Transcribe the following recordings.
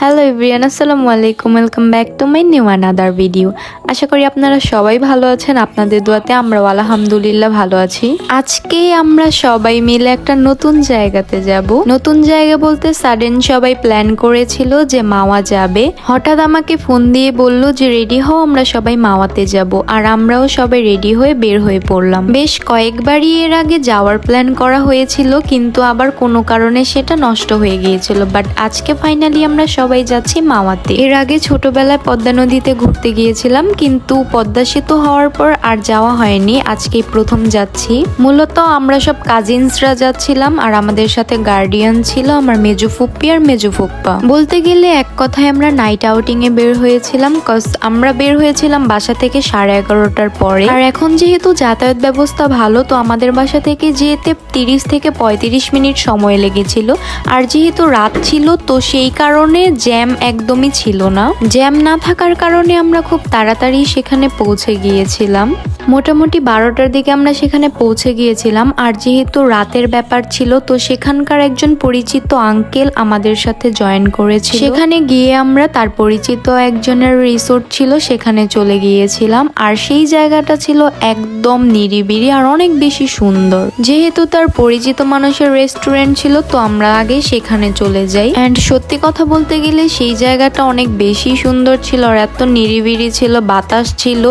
Hello everyone আসসালামু আলাইকুম welcome back to my new another video আশা করি আপনারা সবাই ভালো আছেন। আপনাদের দোয়াতে আমরাও আলহামদুলিল্লাহ ভালো আছি। আজকে আমরা সবাই মিলে একটা নতুন জায়গাতে যাব। নতুন জায়গা বলতে সাডেন সবাই প্ল্যান করেছিল যে মাওয়া যাবে। হঠাৎ আমাকে ফোন দিয়ে বলল যে রেডি হও, আমরা সবাই মাওয়াতে যাব। আর আমরাও সবাই রেডি হয়ে বের হয়ে পড়লাম। বেশ কয়েকবারই এর আগে যাওয়ার প্ল্যান করা হয়েছিল, কিন্তু আবার কোনো কারণে সেটা নষ্ট হয়ে গিয়েছিল। বাট আজকে ফাইনালি আমরা সবাই যাচ্ছি মাওয়াতে এর আগে ছোটবেলায় পদ্মা নদীতে ঘুরতে গিয়েছিলাম, কিন্তু পদ্মা সেতু হওয়ার পর আর যাওয়া হয়নি। আজকে প্রথম যাচ্ছি। মূলত আমরা সব কাজিনসরা যাচ্ছিলাম আর আমাদের সাথে গার্ডিয়ান ছিল আমার মেজু ফুপ্পি আর মেজু ফুপ্পা। বলতে গেলে এক কথায় আমরা নাইট আউটিং এ বের হয়েছিলাম কজ আমরা বের হয়েছিলাম বাসা থেকে সাড়ে এগারোটার পরে। আর এখন যেহেতু যাতায়াত ব্যবস্থা ভালো, তো আমাদের বাসা থেকে যেতে তিরিশ থেকে পঁয়ত্রিশ মিনিট সময় লেগেছিল। আর যেহেতু রাত ছিল, তো সেই কারণে জ্যাম একদমই ছিল না। জ্যাম না থাকার কারণে আমরা খুব তাড়াতাড়ি সেখানে পৌঁছে গিয়েছিলাম। মোটামুটি বারোটার দিকে আমরা সেখানে পৌঁছে গিয়েছিলাম, আর যেহেতু রাতের ব্যাপার ছিল, তো সেখানকার একজন পরিচিত আঙ্কেল আমাদের সাথে জয়েন করেছে সেখানে গিয়ে আমরা তার পরিচিত একজনের রিসোর্ট ছিল, সেখানে চলে গিয়েছিলাম, আর সেই জায়গাটা ছিল একদম নিরিবিলি আর অনেক বেশি সুন্দর। যেহেতু তার পরিচিত মানুষের রেস্টুরেন্ট ছিল, তো আমরা আগে সেখানে চলে যাই। অ্যান্ড সত্যি কথা বলতে গেলে সেই জায়গাটা অনেক বেশি সুন্দর ছিল, আর এত নিরিবিলি ছিল, বাতাস ছিল,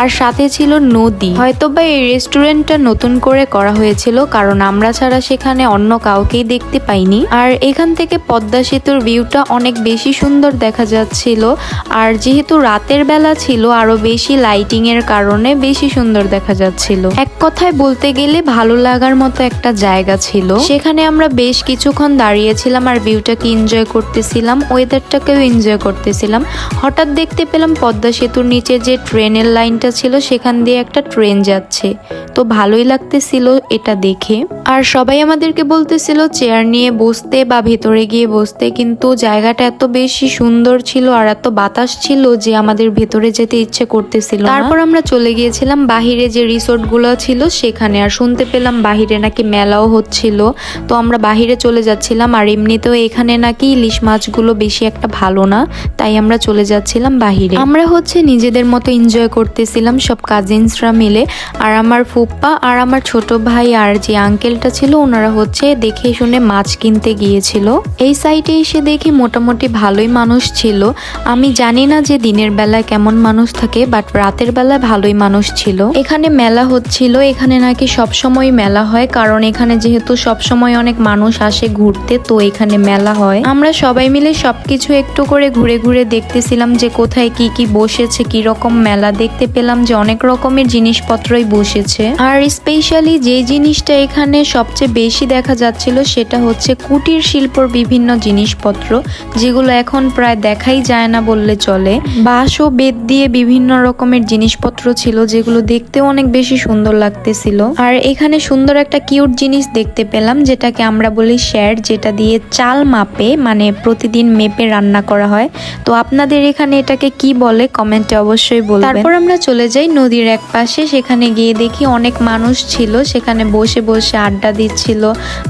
আর সাথে ছিল নদী। হয়তো বা এই রেস্টুরেন্টটা নতুন করে করা হয়েছিল, কারণ আমরা ছাড়া সেখানে অন্য কাউকেই দেখতে পাইনি। আর এখান থেকে পদ্মা সেতুর ভিউটা অনেক বেশি সুন্দর দেখা যাচ্ছিল, আর যেহেতু রাতের বেলা ছিল, আরও বেশি লাইটিং এর কারণে বেশি সুন্দর দেখা যাচ্ছিল। এক কথায় বলতে গেলে ভালো লাগার মতো একটা জায়গা ছিল। সেখানে আমরা বেশ কিছুক্ষণ দাঁড়িয়েছিলাম, আর ভিউটাকে এনজয় করতেছিলাম। ওয়েদারটাকেও এনজয় করতেছিলাম। হঠাৎ দেখতে পেলাম পদ্মা সেতুর নিচে যে ট্রেনের লাইনটা ছিল, সেখান দিয়ে একটা ট্রেন যাচ্ছে। তো ভালোই লাগতেছিল এটা দেখে। আর সবাই আমাদেরকে বলতেছিল চেয়ার নিয়ে বসতে বা ভেতরে গিয়ে বসতে। কিন্তু জায়গাটা এত বেশি সুন্দর ছিল আর এত বাতাস ছিল যে আমাদের ভেতরে যেতে ইচ্ছে করতেছিল তারপর আমরা চলে গিয়েছিলাম বাহিরে যে রিসোর্টগুলো ছিল সেখানে। আর শুনতে পেলাম বাহিরে নাকি মেলাও হচ্ছিল। তো আমরা বাহিরে চলে যাচ্ছিলাম আর এমনিতেও এখানে নাকি ইলিশ মাছগুলো বেশি একটা ভালো না, তাই আমরা চলে যাচ্ছিলাম বাহিরে। আমরা হচ্ছে নিজেদের মতো এনজয় করতেছিলাম সব কাজিনসরা মিলে, আর আমার ফুপ্পা আর আমার ছোট ভাই আর যে আঙ্কেলটা ছিল, ওনারা হচ্ছে দেখে শুনে মাছ কিনতে গিয়েছিল। এই সাইটে এসে দেখি মোটামুটি ভালোই মানুষ ছিল। আমি জানি না যে দিনের বেলায় কেমন মানুষ থাকে বাট রাতের বেলায় ভালোই মানুষ ছিল। এখানে মেলা হচ্ছিল, এখানে নাকি সব সময় মেলা হয়, কারণ এখানে যেহেতু সব সময় অনেক মানুষ আসে ঘুরতে, তো এখানে মেলা হয়। আমরা সবাই মিলে সবকিছু একটু করে ঘুরে ঘুরে দেখতেছিলাম যে কোথায় কি কি বসেছে, কি রকম মেলা দেখতে পেলাম যে অনেক রকমের জিনিসপত্রই বসেছে। আর স্পেশালি যে জিনিসটা এখানে সবচেয়ে বেশি দেখা যাচ্ছিল সেটা হচ্ছে কুটির শিল্পর বিভিন্ন জিনিসপত্র, যেগুলো এখন প্রায় দেখাই যায় না বললে চলে। বাঁশ ও বেত দিয়ে বিভিন্ন রকমের জিনিসপত্র ছিল, যেগুলো দেখতেও অনেক বেশি সুন্দর লাগতেছিল। আর এখানে সুন্দর একটা কিউট জিনিস দেখতে পেলাম, যেটাকে আমরা বলি শ্যার, যেটা দিয়ে চাল মাপে মানে প্রতিদিন মেপে রান্না করা হয়। তো আপনাদের এখানে এটাকে কি বলে? কমেন্টে অবশ্যই বলবেন। তারপর আমরা চলে যাই নদীর এক পাশে সেখানে গিয়ে দেখি অনেক মানুষ ছিল। সেখানে বসে বসে আড্ডা দিচ্ছিল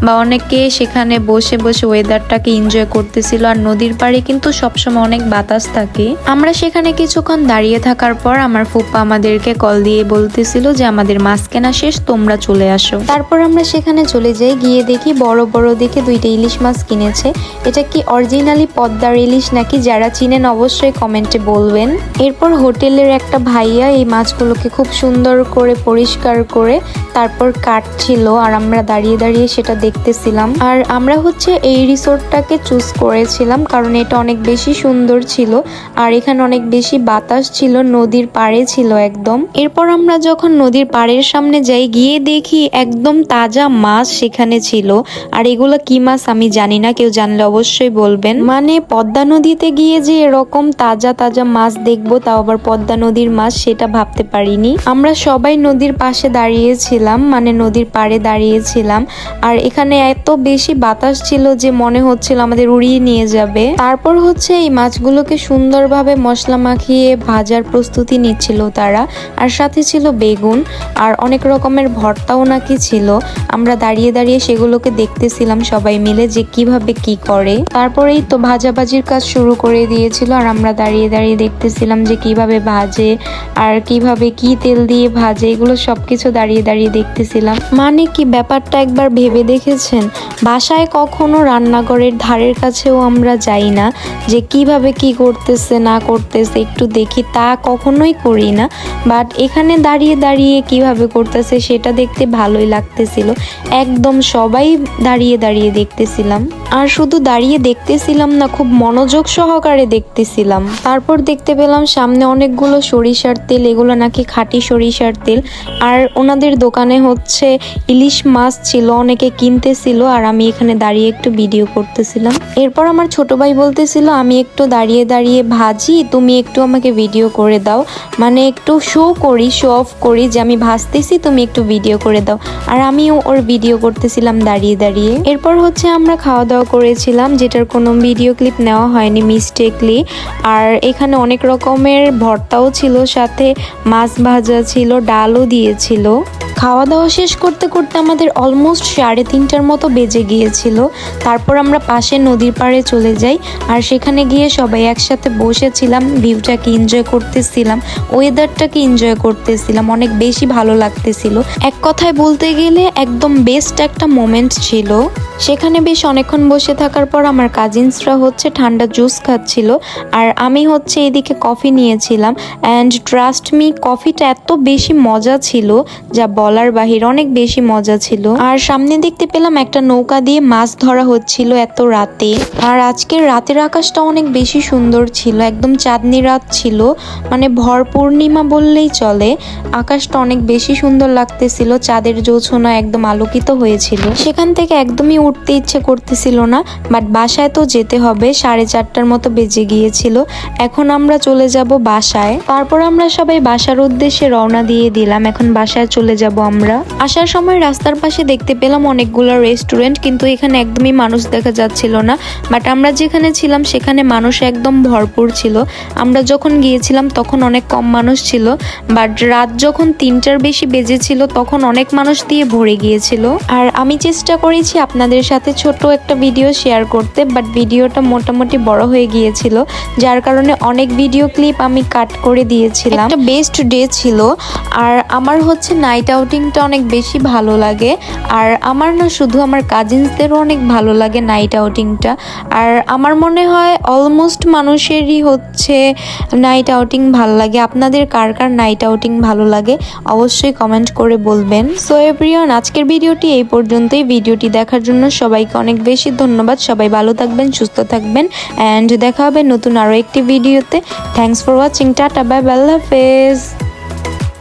বা অনেকে সেখানে বসে বসে ওয়েদারটাকে এনজয় করতেছিল। আর নদীর পাড়ে কিন্তু সবসময় অনেক বাতাস থাকে। আমরা সেখানে কিছুক্ষণ দাঁড়িয়ে থাকার পর আমার ফুপ্পা আমাদেরকে কল দিয়ে বলতেছিল যে, আমাদের মাছ কেনা শেষ, তোমরা চলে আসো। তারপর আমরা সেখানে চলে যাই। গিয়ে দেখি বড় বড় দেখে দুইটা ইলিশ মাছ কিনেছে। এটা কি অরিজিনালি পদ্মার ইলিশ নাকি যারা চিনেন অবশ্যই কমেন্টে বলবেন। এরপর হোটেলের একটা ভাইয়া এই মাছগুলোকে খুব সুন্দর করে পরিষ্কার করে তারপর কাটছিল আর আমরা দাঁড়িয়ে দাঁড়িয়ে সেটা দেখতেছিলাম। আর আমরা হচ্ছে এই রিসোর্টটাকে চুজ করেছিলাম কারণ এটা অনেক বেশি সুন্দর ছিল আর এখানে অনেক বেশি বাতাস ছিল, নদীর পাড়ে ছিল একদম। এরপর আমরা যখন নদীর পাড়ের সামনে যাই গিয়ে দেখি একদম তাজা মাছ সেখানে ছিল। আর এগুলো কি মাছ আমি জানি না, কেউ জানলে অবশ্যই বলবেন। মানে পদ্মা নদীতে গিয়ে যে এরকম তাজা তাজা মাছ দেখব, তাও আবার পদ্মা নদীর মাছ, সেটা ভাবতে পারিনি। আমরা সবাই নদীর পাশে দাঁড়িয়েছিলাম মানে নদীর পাড়ে দাঁড়িয়েছিলাম। আর এখানে এত বেশি বাতাস ছিল যে মনে হচ্ছিল আমাদের উড়িয়ে নিয়ে যাবে। তারপর হচ্ছে এই মাছগুলোকে সুন্দরভাবে মশলা মাখিয়ে ভাজার প্রস্তুতি নিচ্ছিল তারা। আর সাথে ছিল বেগুন, আর অনেক রকমের ভর্তাও নাকি ছিল। আমরা দাঁড়িয়ে দাঁড়িয়ে সেগুলোকে দেখতেছিলাম সবাই মিলে যে কীভাবে কি করে। তারপরেই তো ভাজাভাজির কাজ শুরু করে দিয়েছিল আর আমরা দাঁড়িয়ে দাঁড়িয়ে দেখতেছিলাম যে কীভাবে ভাজে আর কীভাবে কি তেল দিয়ে ভাজে, এগুলো সব কিছু দাঁড়িয়ে দাঁড়িয়ে দেখতেছিলাম। মানে কি ব্যাপারটা একবার ভেবে দেখেছেন? বাসায় কখনো রান্নাঘরের ধারের কাছেও আমরা যাই না যে কীভাবে কি করতেছে, না করতেছে, একটু দেখি, তা কখনোই করি না। বাট এখানে দাঁড়িয়ে দাঁড়িয়ে কীভাবে করতেছে সেটা দেখতে ভালোই লাগতেছিল। একদম সবাই দাঁড়িয়ে দাঁড়িয়ে দেখতেছিলাম। আর শুধু দাঁড়িয়ে দেখতেছিলাম না, খুব মনোযোগ সহকারে দেখতেছিলাম। তারপর দেখতে পেলাম সামনে অনেকগুলো সরিষার তেল, এগুলো নাকি খাঁটি সরিষার তেল। আর ওনাদের দোকানে হচ্ছে ইলিশ মাছ ছিল, অনেকে কিনতেছিল, আর আমি এখানে দাঁড়িয়ে একটু ভিডিও করতেছিলাম। এরপর আমার ছোট ভাই বলতেছিল, আমি একটু দাঁড়িয়ে দাঁড়িয়ে ভাজি, তুমি একটু আমাকে ভিডিও করে দাও। মানে একটু শো করি শো অফ করি যে আমি ভাজতেছি, তুমি একটু ভিডিও করে দাও। আর আমিও ওর ভিডিও করতেছিলাম দাঁড়িয়ে দাঁড়িয়ে। এরপর হচ্ছে আমরা খাওয়া দাওয়া করেছিলাম, যেটার কোনো ভিডিও ক্লিপ নেওয়া হয়নি মিস্টেকলি আর এখানে অনেক রকমের ভর্তাও ছিল, সাথে মাছ ভাজা ছিল, ডালও দিয়েছিল। খাওয়া দাওয়া শেষ করতে করতে আমাদের অলমোস্ট সাড়ে তিনটার মতো বেজে গিয়েছিল। তারপর আমরা পাশে নদীর পাড়ে চলে যাই, আর সেখানে গিয়ে সবাই একসাথে বসেছিলাম ভিউটাকে এনজয় করতেছিলাম ওয়েদারটাকে এনজয় করতেছিলাম, অনেক বেশি ভালো লাগতেছিল। এক কথায় বলতে গেলে একদম বেস্ট একটা মোমেন্ট ছিল। সেখানে বেশ অনেকক্ষণ বসে থাকার পর আমার কাজিনসরা হচ্ছে ঠান্ডা জুস খাচ্ছিল আর আমি হচ্ছে এদিকে কফি নিয়েছিলাম অ্যান্ড ট্রাস্ট মি কফিটা এত বেশি মজা ছিল যা বলার বাহির অনেক বেশি মজা ছিল। আর সামনে দেখতে পেলাম একটা নৌকা দিয়ে মাছ ধরা হচ্ছিল এত রাতে। আর আজকের রাতের আকাশটা অনেক বেশি সুন্দর ছিল, একদম চাঁদনি রাত ছিল। মানে ভর পূর্ণিমা বললেই চলে। আকাশটা অনেক বেশি সুন্দর লাগতেছিল, চাঁদের জোছনা একদম আলোকিত হয়েছিল। সেখান থেকে একদমই উঠতে ইচ্ছে করতেছিল না বাট বাসায় তো যেতে হবে, সাড়ে চারটার মতো বেজে গিয়েছিল। এখন আমরা চলে যাব বাসায়। তারপর আমরা সবাই বাসার উদ্দেশ্যে রওনা দিয়ে দিলাম, এখন বাসায় চলে যাব আমরা। আসার সময় রাস্তার পাশে দেখতে পেলাম অনেকগুলো রেস্টুরেন্ট কিন্তু এখানে একদমই মানুষ দেখা যাচ্ছিল না। বাট আমরা যেখানে ছিলাম, সেখানে মানুষ একদম ভরপুর ছিল। আমরা যখন গিয়েছিলাম, তখন অনেক কম মানুষ ছিল। বাট রাত যখন তিনটার বেশি বেজেছিল, তখন অনেক মানুষ দিয়ে ভরে গিয়েছিল। আর আমি চেষ্টা করেছি আপনাদের সাথে ছোট একটা ভিডিও শেয়ার করতে বাট ভিডিওটা মোটামুটি বড় হয়ে গিয়েছিল, যার কারণে অনেক ভিডিও ক্লিপ আমি কাট করে দিয়েছিলাম। একটা বেস্ট ডে ছিল, আর আমার হচ্ছে নাইট আউটিংটা অনেক বেশি ভালো লাগে, আর আমার না শুধু আমার কাজিনসদেরও অনেক ভালো লাগে নাইট আউটিংটা আর আমার মনে হয় অলমোস্ট মানুষেরই হচ্ছে নাইট আউটিং ভালো লাগে। আপনাদের কার কার নাইট আউটিং ভালো লাগে, অবশ্যই কমেন্ট করে বলবেন। সো এভরিওয়ান আজকের ভিডিওটি এই পর্যন্তই। ভিডিওটি দেখার জন্য সবাইকে অনেক বেশি ধন্যবাদ। সবাই ভালো থাকবেন, সুস্থ থাকবেন। অ্যান্ড দেখা হবে নতুন আরও একটি ভিডিওতে। Thanks for watching tata bye আল্লাহ হাফেজ।